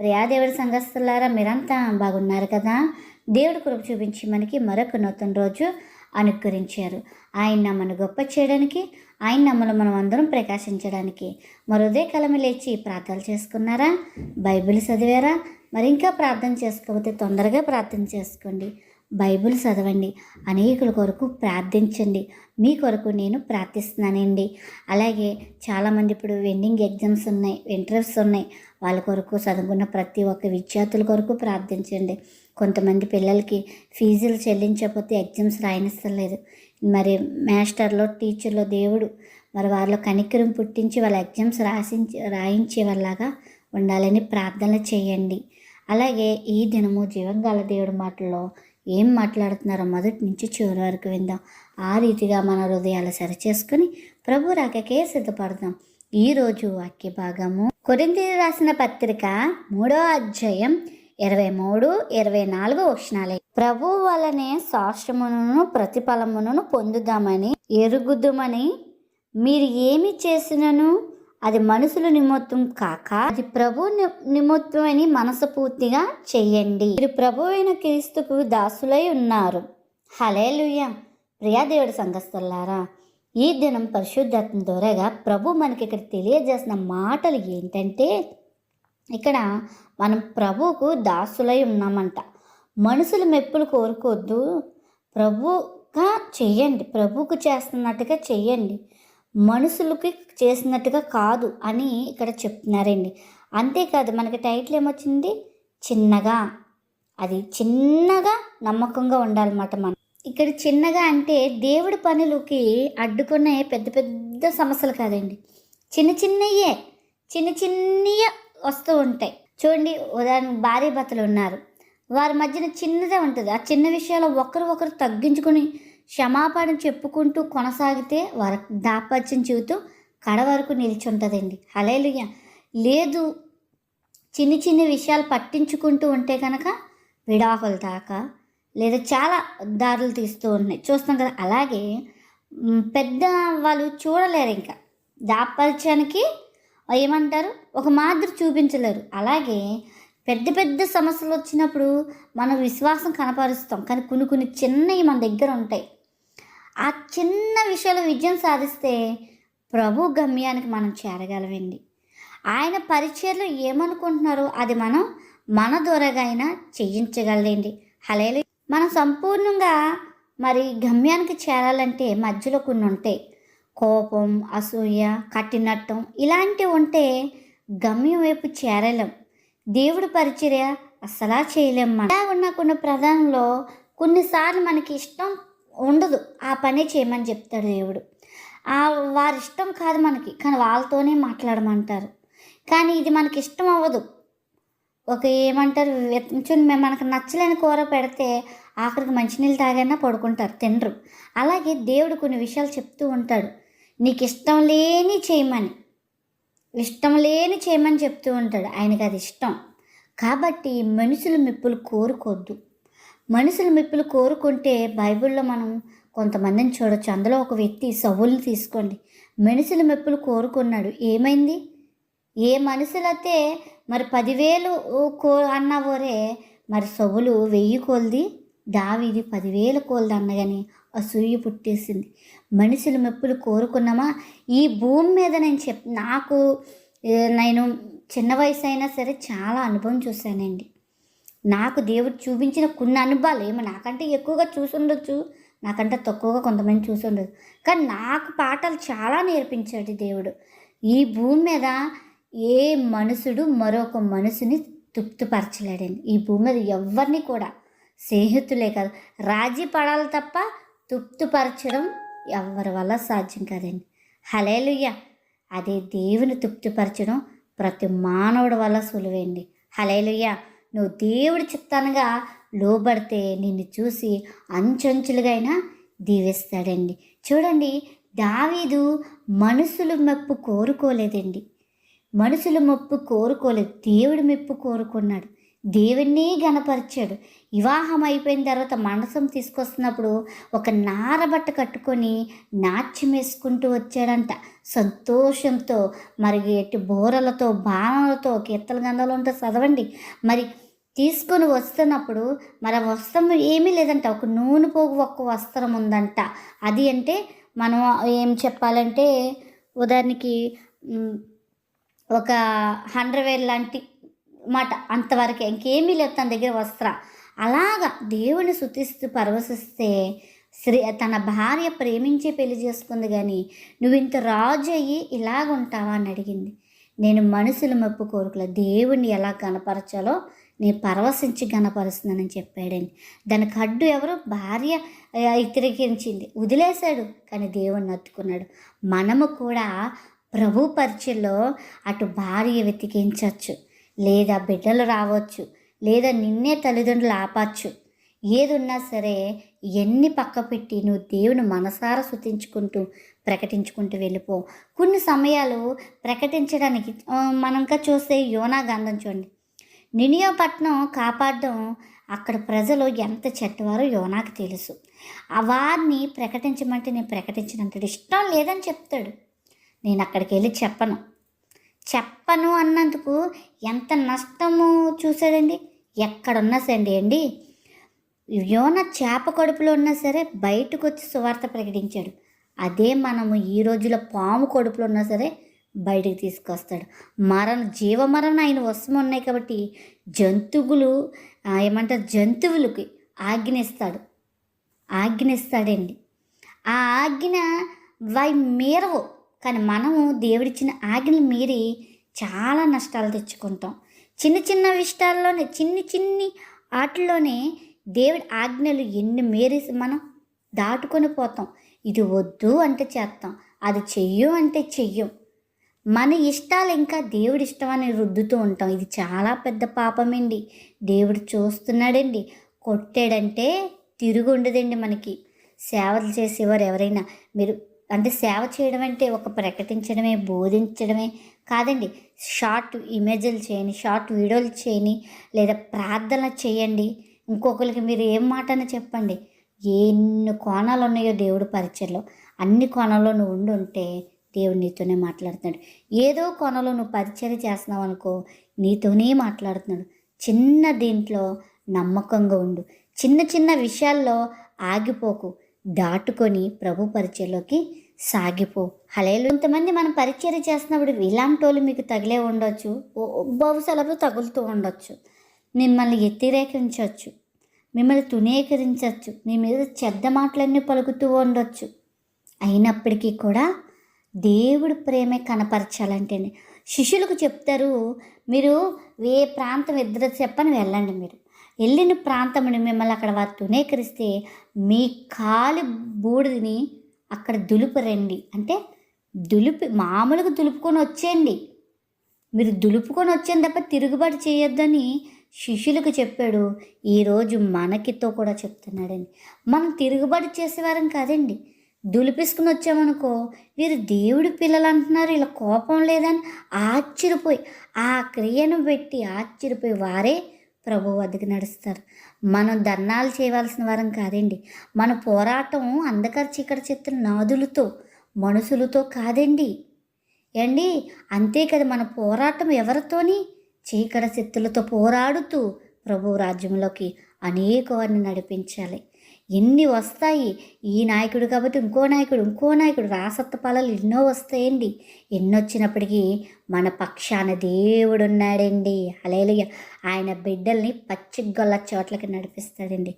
ప్రియాదేవుడి సంఘస్థులారా మీరంతా బాగున్నారు కదా? దేవుడి కృప చూపించి మనకి మరొక నూతన రోజు అనుకరించారు. ఆయన నమ్మను గొప్ప చేయడానికి ఆయన నమ్మలు మనం అందరం ప్రకాశించడానికి. మరోదే కలమి లేచి ప్రార్థనలు చేసుకున్నారా? బైబిల్ చదివారా? మరి ఇంకా ప్రార్థన చేసుకోకపోతే తొందరగా ప్రార్థన చేసుకోండి. బైబిల్ చదవండి. అనేకుల కొరకు ప్రార్థించండి. మీ కొరకు నేను ప్రార్థిస్తున్నానండి. అలాగే చాలామంది ఇప్పుడు వెండింగ్ ఎగ్జామ్స్ ఉన్నాయి ఇంటర్వ్యూస్ ఉన్నాయి. వాళ్ళ కొరకు చదువుకున్న ప్రతి ఒక్క విద్యార్థుల కొరకు ప్రార్థించండి. కొంతమంది పిల్లలకి ఫీజులు చెల్లించకపోతే ఎగ్జామ్స్ రాయనిస్తలేదు. మరి మాస్టర్లో టీచర్లో దేవుడు మరి వాళ్ళ కనికరం పుట్టించి వాళ్ళ ఎగ్జామ్స్ రాసించి రాయించే వాళ్ళలాగా ఉండాలని ప్రార్థన చేయండి. అలాగే ఈ దినము జీవంగాల దేవుడి మాటల్లో ఏం మాట్లాడుతున్నారో మొదటి నుంచి చివరి వరకు విందాం. ఆ రీతిగా మన హృదయాలు సరిచేసుకుని ప్రభు రాకకే సిద్ధపడదాం. ఈరోజు వాక్య భాగము కొరింది రాసిన పత్రిక మూడో అధ్యాయం ఇరవై మూడు ఇరవై నాలుగు వచనాలే. ప్రభు వలనే శాస్త్రమును ప్రతిఫలమును పొందుదామని ఎరుగుదుమని మీరు ఏమి చేసినను? అది మనుషుల నిమిత్తం కాక అది ప్రభు నిమిత్తమని నిమిత్తం అని మనసపూర్తిగా చెయ్యండి మీరు ప్రభు అయిన క్రీస్తుకు దాసులై ఉన్నారు. హలేలుయ ప్రియాదేవుడి సంఘస్థులారా ఈ దినం పరిశుద్ధాత్మ ద్వారాగా ప్రభు మనకి ఇక్కడ తెలియజేసిన మాటలు ఏంటంటే ఇక్కడ మనం ప్రభువుకు దాసులై ఉన్నామంట. మనుషుల మెప్పులు కోరుకోవద్దు. ప్రభుగా చెయ్యండి ప్రభువుకు చేస్తున్నట్టుగా చెయ్యండి మనుషులకి చేసినట్టుగా కాదు అని ఇక్కడ చెప్తున్నారండి. అంతేకాదు మనకి టైటిల్ ఏమొచ్చింది? చిన్నగా. అది చిన్నగా నమ్మకంగా ఉండాలన్నమాట మనం. ఇక్కడ చిన్నగా అంటే దేవుడి పనులకి అడ్డుకునే పెద్ద పెద్ద సమస్యలు కాదండి. చిన్న చిన్నయే చిన్న చిన్నయే వస్తూ ఉంటాయి. చూడండి ఉదాహరణ భార్య భర్తలు ఉన్నారు. వారి మధ్యన చిన్నదే ఉంటుంది. ఆ చిన్న విషయాలు ఒకరు ఒకరు తగ్గించుకొని క్షమాపణ చెప్పుకుంటూ కొనసాగితే వర దాపత్యం జీవితం కడ వరకు నిలిచి ఉంటుందండి హలేలుయ లేదు చిన్న చిన్న విషయాలు పట్టించుకుంటూ ఉంటే కనుక విడాకులు దాకా లేదా చాలా దారులు తీస్తూ ఉన్నాయి. చూస్తాం కదా. అలాగే పెద్ద వాళ్ళు చూడలేరు ఇంకా. దాపత్యానికి ఏమంటారు? ఒక మాదిరి చూపించలేరు. అలాగే పెద్ద పెద్ద సమస్యలు వచ్చినప్పుడు మనం విశ్వాసం కనపరుస్తాం. కానీ కొన్ని కొన్ని చిన్నవి మన దగ్గర ఉంటాయి. ఆ చిన్న విషయాలు విజయం సాధిస్తే ప్రభు గమ్యానికి మనం చేరగలమండి. ఆయన పరిచయలు ఏమనుకుంటున్నారో అది మనం మన ద్వారాగా అయినా చేయించగలండి హలేలు మనం సంపూర్ణంగా మరి గమ్యానికి చేరాలంటే మధ్యలో కొన్ని ఉంటాయి. కోపం అసూయ కట్టినట్టం ఇలాంటివి ఉంటే గమ్యం వైపు చేరలేం. దేవుడి పరిచర్య అసలా చేయలేం మనం. ఇలా ఉన్న కొన్ని ప్రధానంలో కొన్నిసార్లు మనకి ఇష్టం ఉండదు. ఆ పనే చేయమని చెప్తాడు దేవుడు. ఆ వారి ఇష్టం కాదు మనకి కానీ వాళ్ళతోనే మాట్లాడమంటారు. కానీ ఇది మనకి ఇష్టం అవ్వదు. ఒక ఏమంటారు మేము మనకు నచ్చలేని కూర పెడితే ఆఖరికి మంచినీళ్ళు తాగైనా పడుకుంటారు తినరు. అలాగే దేవుడు కొన్ని విషయాలు చెప్తూ ఉంటాడు. నీకు ఇష్టం లేని చేయమని. ఇష్టం లేని చేయమని చెప్తూ ఉంటాడు. ఆయనకి అది ఇష్టం. కాబట్టి మనుషులు మెప్పులు కోరుకోవద్దు మనుషుల మెప్పులు కోరుకుంటే బైబిల్లో మనం కొంతమందిని చూడొచ్చు. అందులో ఒక వ్యక్తి సవుల్ని తీసుకోండి. మనుషుల మెప్పులు కోరుకున్నాడు. ఏమైంది? ఏ మనుషులైతే మరి పదివేలు కో అన్నవరే మరి సవులు వెయ్యి కోల్ది దావిది పదివేల కోల్ది అన్నగాని అసూయ పుట్టేసింది. మనుషుల మెప్పులు కోరుకున్నామా? ఈ భూమి మీద నేను చెప్ నాకు నేను చిన్న వయసు అయినా సరే చాలా అనుభవం చూశానండి. నాకు దేవుడు చూపించిన కొన్ని అనుభవాలు ఏమో. నాకంటే ఎక్కువగా చూసుండొచ్చు. నాకంటే తక్కువగా కొంతమంది చూసుండదు కానీ నాకు పాఠాలు చాలా నేర్పించాడు దేవుడు. ఈ భూమి మీద ఏ మనుషుడు మరొక మనుషుని తృప్తిపరచలేడండి ఈ భూమి మీద ఎవరిని కూడా స్నేహితులే కాదు. రాజీ పడాలి తప్ప తృప్తిపరచడం ఎవరి వల్ల సాధ్యం కాదండి. హలేలుయ్య అదే దేవుని తృప్తిపరచడం ప్రతి మానవుడి వల్ల సులువేండి. హలేలుయ్య నువ్వు దేవుడి చిత్తానుగా లోబడితే నిన్ను చూసి అంచంచులుగైనా అయినా దీవిస్తాడండి. చూడండి దావీదు మనుషుల మెప్పు కోరుకోలేదండి. మనుషుల మెప్పు కోరుకోలేదు దేవుడి మెప్పు కోరుకున్నాడు. దేవుణ్ణి గనపరిచాడు వివాహం అయిపోయిన తర్వాత మనసం తీసుకొస్తున్నప్పుడు ఒక నారబట్ట కట్టుకొని నాట్యం వేసుకుంటూ వచ్చాడంట. సంతోషంతో మరి ఎట్టి బోరలతో బాణలతో కీర్తల గంధాలు ఉంటే చదవండి. మరి తీసుకొని వస్తున్నప్పుడు మన వస్త్రం ఏమీ లేదంట. ఒక నూనె పోగు ఒక్క వస్త్రం ఉందంట. అది అంటే మనం ఏం చెప్పాలంటే ఉదాహరణకి ఒక హండ్రెడ్ వేలు లాంటి మాట అంతవరకు ఇంకేమీ లేదు తన దగ్గర వస్త్ర. అలాగా దేవుని శుతిస్తూ పరవశిస్తే శ్రీ తన భార్య ప్రేమించి పెళ్ళి చేసుకుంది కానీ నువ్వు ఇంత రాజు అయ్యి ఇలాగ ఉంటావా అని అడిగింది. నేను మనుషుల మెప్పు కోరుకులే దేవుణ్ణి ఎలా కనపరచాలో నేను పరవశించి గణపరుస్తుందని చెప్పాడండి. దానికి అడ్డు ఎవరు భార్య ఆ, వదిలేశాడు కానీ దేవుణ్ణి అత్తుకున్నాడు. మనము కూడా ప్రభు పరిచయలో అటు భార్య వెతికించవచ్చు లేదా బిడ్డలు రావచ్చు లేదా నిన్నే తల్లిదండ్రులు ఆపచ్చు. ఏదున్నా సరే ఎన్ని పక్క పెట్టి నువ్వు దేవుని మనసారా శుతించుకుంటూ ప్రకటించుకుంటూ వెళ్ళిపో. కొన్ని సమయాలు ప్రకటించడానికి ఆ, మనం ఇంకా చూస్తే యోనా గంధం చూడండి. నినియోపట్నం కాపాడడం అక్కడ ప్రజలు ఎంత చెడ్డవారో యోనాకు తెలుసు. ఆ వారిని ప్రకటించమంటే నేను ప్రకటించినంతటి ఇష్టం లేదని చెప్తాడు. నేను అక్కడికి వెళ్ళి చెప్పను. చెప్పను అన్నందుకు ఎంత నష్టము చూశాడండి? ఎక్కడున్నా సరే అండి. యోన చేప కడుపులో ఉన్నా సరే బయటకు వచ్చి సువార్త ప్రకటించాడు. అదే మనము ఈ రోజులో పాము కడుపులో ఉన్నా సరే బయటికి తీసుకొస్తాడు. మరణ జీవమరణ ఆయన వశం ఉన్నాయి కాబట్టి జంతువులు ఏమంటారు జంతువులకి ఆజ్ఞిస్తాడు. ఆజ్ఞిస్తాడండి. ఆ ఆజ్ఞ వై మీరవు. కానీ మనము దేవుడిచ్చిన ఆజ్ఞలు మీరి చాలా నష్టాలు తెచ్చుకుంటాం. చిన్న చిన్న విషయాల్లోనే చిన్ని చిన్ని ఆటల్లోనే దేవుడి ఆజ్ఞలు ఎన్ని మీరేసి మనం దాటుకొని పోతాం. ఇది వద్దు అంటే చేస్తాం అది చెయ్యం అంటే చెయ్యం. మన ఇష్టాలు ఇంకా దేవుడి ఇష్టం అని రుద్దుతూ ఉంటాం. ఇది చాలా పెద్ద పాపమండి. దేవుడు చూస్తున్నాడండి. కొట్టాడంటే తిరుగు ఉండదండి మనకి. సేవలు చేసేవారు ఎవరైనా. మీరు అంటే సేవ చేయడం అంటే ఒక ప్రకటించడమే బోధించడమే కాదండి. షార్ట్ ఇమేజ్లు చేయని షార్ట్ వీడియోలు చేయని లేదా ప్రార్థన చేయండి. ఇంకొకరికి మీరు ఏం మాటన చెప్పండి. ఎన్ని కోణాలు ఉన్నాయో దేవుడు పరిచయలో. అన్ని కోణాల్లో నువ్వు ఉండి ఉంటే దేవుడు నీతోనే మాట్లాడుతున్నాడు. ఏదో కొనలో నువ్వు పరిచయం చేస్తున్నావు అనుకో నీతోనే మాట్లాడుతున్నాడు. చిన్న దీంట్లో నమ్మకంగా ఉండు. చిన్న చిన్న విషయాల్లో ఆగిపోకు. దాటుకొని ప్రభు పరిచయలోకి సాగిపో. హలేలు కొంతమంది మనం పరిచయం చేస్తున్నప్పుడు ఇలాంటి వాళ్ళు మీకు తగిలే ఉండొచ్చు. బహుశలపు తగులుతూ ఉండొచ్చు. మిమ్మల్ని వ్యతిరేకించవచ్చు మిమ్మల్ని తునీకరించవచ్చు మీ మీద చెడ్డ మాటలన్నీ పలుకుతూ ఉండొచ్చు. అయినప్పటికీ కూడా దేవుడు ప్రేమే కనపరచాలంటే శిష్యులకు చెప్తారు మీరు ఏ ప్రాంతం ఇద్దరు చెప్పని వెళ్ళండి మీరు. వెళ్ళిన ప్రాంతముని మిమ్మల్ని అక్కడ వారు తునీకరిస్తే మీ కాలి బూడిదని అక్కడ దులుపు రండి అంటే దులిపి మామూలుగా దులుపుకొని వచ్చేయండి. మీరు దులుపుకొని వచ్చేది తప్ప తిరుగుబాటు చేయొద్దని శిష్యులకు చెప్పాడు. ఈరోజు మనకితో కూడా చెప్తున్నాడండి. మనం తిరుగుబాటు చేసేవారం కాదండి. దులిపేసుకుని వచ్చామనుకో వీరు దేవుడి పిల్లలు అంటున్నారు ఇలా కోపం లేదని ఆశ్చర్యపోయి ఆ క్రియను పెట్టి ఆశ్చర్యపోయి వారే ప్రభు వద్దకు నడుస్తారు. మనం ధర్నాలు చేయవలసిన వారం కాదండి. మన పోరాటం అందకర చీకటి చిత్ర నాదులతో మనుషులతో కాదండి. ఏండి? అంతే కదా మన పోరాటం ఎవరితోని? చీకటి శక్తులతో పోరాడుతూ ప్రభు రాజ్యంలోకి అనేక వారిని నడిపించాలి. ఎన్ని వస్తాయి? ఈ నాయకుడు కాబట్టి ఇంకో నాయకుడు ఇంకో నాయకుడు. రాసత్వ పాలలు ఎన్నో వస్తాయండి. ఎన్నొచ్చినప్పటికీ మన పక్షాన దేవుడు ఉన్నాడండి అలేలుయ ఆయన బిడ్డల్ని పచ్చిగొల్ల చోట్లకి నడిపిస్తాడండి.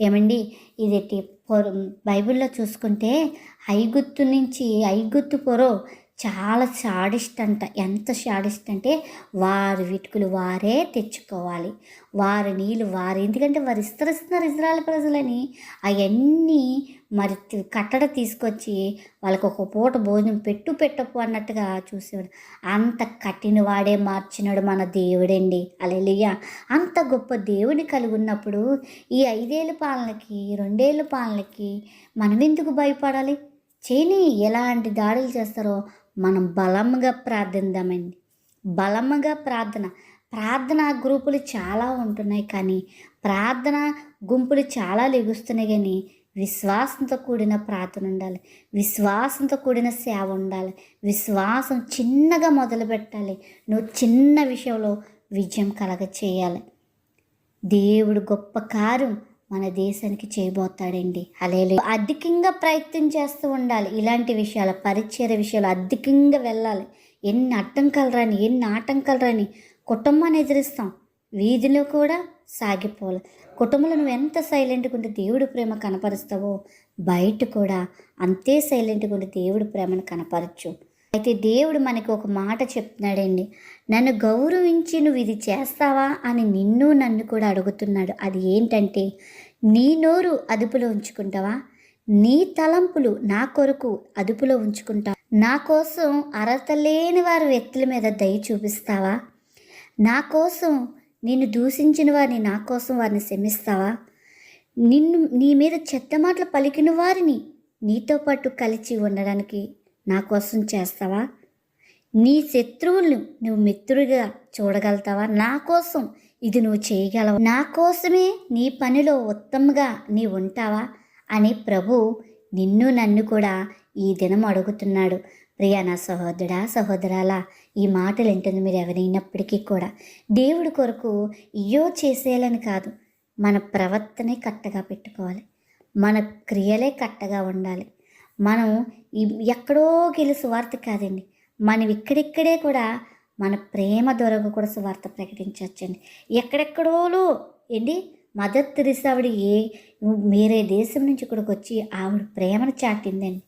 ఏమండి? ఇది పొర- బైబిల్లో చూసుకుంటే ఐగుత్తు నుంచి ఐగుత్తు పొరో చాలా షాడిస్ట్ అంట ఎంత షాడిస్ట్ అంటే వారి విటుకులు వారే తెచ్చుకోవాలి. వారి నీళ్ళు వారు ఎందుకంటే వారు విస్తరిస్తున్నారు ఇజ్రాయల్ ప్రజలని. అవన్నీ మరి కట్టడ తీసుకొచ్చి వాళ్ళకి ఒక పూట భోజనం పెట్టు పెట్టకు అన్నట్టుగా చూసేవాడు. అంత కట్టిన వాడే మార్చినాడు మన దేవుడండి. అలెలుయ్య అంత గొప్ప దేవుని కలిగి ఉన్నప్పుడు ఈ ఐదేళ్ళ పాలనకి రెండేళ్ళ పాలనకి మనం ఎందుకు భయపడాలి? చేయని ఎలాంటి దాడులు చేస్తారో మనం బలంగా ప్రార్థిద్దామండి బలముగా ప్రార్థన. ప్రార్థన గ్రూపులు చాలా ఉంటున్నాయి కానీ ప్రార్థన గుంపులు చాలా లెగుస్తున్నాయి కానీ విశ్వాసంతో కూడిన ప్రార్థన ఉండాలి. విశ్వాసంతో కూడిన సేవ ఉండాలి. విశ్వాసం చిన్నగా మొదలు పెట్టాలి. నువ్వు చిన్న విషయంలో విజయం కలగ చేయాలి దేవుడు గొప్ప కార్యం మన దేశానికి చేయబోతాడండి. అలేలు అధికంగా ప్రయత్నం చేస్తూ ఉండాలి ఇలాంటి విషయాలు పరిచయ విషయాలు అధికంగా వెళ్ళాలి. ఎన్ని అడ్డంకాలు రాని ఎన్ని ఆటంకాలు రాని కుటుంబాన్ని ఎదిరిస్తాం. వీధిలో కూడా సాగిపోవాలి. కుటుంబంలో నువ్వు ఎంత సైలెంట్గా ఉంటే దేవుడి ప్రేమ కనపరుస్తావో బయట కూడా అంతే సైలెంట్గా ఉంటే దేవుడి ప్రేమను కనపరచు. అయితే దేవుడు మనకు ఒక మాట చెప్తున్నాడండి. నన్ను గౌరవించి నువ్వు ఇది చేస్తావా అని నిన్ను నన్ను కూడా అడుగుతున్నాడు. అది ఏంటంటే నీ నోరు అదుపులో ఉంచుకుంటావా? నీ తలంపులు నా కొరకు అదుపులో ఉంచుకుంటావా? నా కోసం అర్హత లేని వారి వ్యక్తుల మీద దయ చూపిస్తావా? నా కోసం నిన్ను దూషించిన వారిని నా కోసం వారిని శమిస్తావా నిన్ను నీ మీద చెత్త మాటలు పలికిన వారిని నీతో పాటు కలిసి ఉండడానికి నా కోసం చేస్తావా? నీ శత్రువులను నువ్వు మిత్రుడిగా చూడగలుగుతావా? నా కోసం ఇది నువ్వు చేయగలవా? నా కోసమే నీ పనిలో ఉత్తమంగా నీ ఉంటావా? అని ప్రభు నిన్ను నన్ను కూడా ఈ దినం అడుగుతున్నాడు. ప్రియా నా సహోదరా సహోదరాలా ఈ మాటలు వింటుంది మీరు ఎవరైనప్పటికీ కూడా దేవుడి కొరకు ఇయో చేసేయాలని కాదు మన ప్రవర్తనే కట్టగా పెట్టుకోవాలి. మన క్రియలే కట్టగా ఉండాలి. మనం ఎక్కడో గెలి సువార్త కాదండి. మనం ఇక్కడిక్కడే కూడా మన ప్రేమ దొరకు కూడా సువార్త ప్రకటించవచ్చండి. ఎక్కడెక్కడోలో ఏంటి? మదర్ తెరిసి ఆవిడ ఏ వేరే దేశం నుంచి ఇక్కడికి వచ్చి ఆవిడ ప్రేమను చాటిందండి.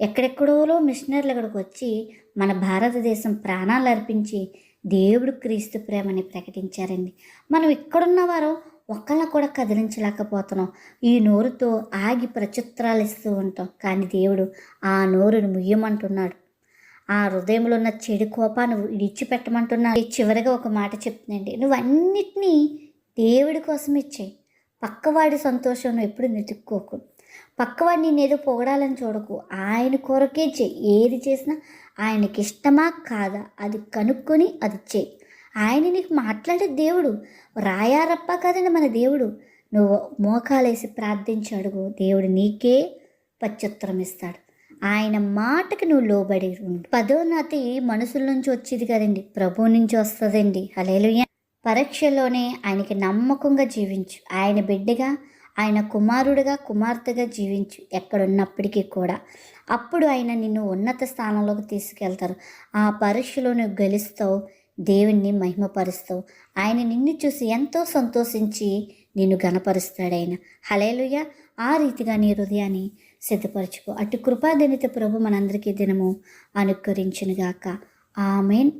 ఎక్కడెక్కడోలో మిషనరీలు ఇక్కడికి వచ్చి మన భారతదేశం ప్రాణాలు అర్పించి దేవుడు క్రీస్తు ప్రేమని ప్రకటించారండి. మనం ఇక్కడున్న వారు ఒక్కళ్ళ కూడా కదిలించలేకపోతున్నాం. ఈ నోరుతో ఆగి ప్రచిత్రాలు ఇస్తూ ఉంటాం. కానీ దేవుడు ఆ నోరును ముయ్యమంటున్నాడు. ఆ హృదయంలో ఉన్న చెడు కోపాన్ని విడిచిపెట్టమంటున్నాడు. చివరిగా ఒక మాట చెప్తుందండి. నువ్వు అన్నిటినీ దేవుడి కోసం ఇచ్చేయి. పక్కవాడి సంతోషం నువ్వు ఎప్పుడు వెతుక్కోకు. పక్కవాడిని నేను ఏదో పొగడాలని చూడకు. ఆయన కొరకే చేయి. ఏది చేసినా ఆయనకి ఇష్టమా కాదా? అది కనుక్కొని అది చేయి. ఆయన నీకు మాట్లాడే దేవుడు. రాయారప్ప కదండి మన దేవుడు. నువ్వు మోకాలేసి ప్రార్థించి అడుగు. దేవుడు నీకే పత్యుత్తరం ఇస్తాడు ఆయన మాటకి నువ్వు లోబడి ఉండు. పదోన్నతి మనుషుల నుంచి వచ్చేది కదండి. ప్రభు నుంచి వస్తుందండి. అలేలుయ్య పరీక్షలోనే ఆయనకి నమ్మకంగా జీవించు. ఆయన బిడ్డగా ఆయన కుమారుడిగా కుమార్తెగా జీవించు. ఎక్కడున్నప్పటికీ కూడా. అప్పుడు ఆయన నిన్ను ఉన్నత స్థానంలోకి తీసుకెళ్తారు. ఆ పరీక్షలో నువ్వు గెలుస్తావు. దేవుణ్ణి మహిమపరుస్తావు ఆయన నిన్ను చూసి ఎంతో సంతోషించి నిన్ను గణపరుస్తాడాయన హలేలుయ ఆ రీతిగా నీ హృదయాన్ని సిద్ధపరచుకో. అటు కృపాదినిత ప్రభు మనందరికీ దినము అనుకరించునుగాక ఆమెన్.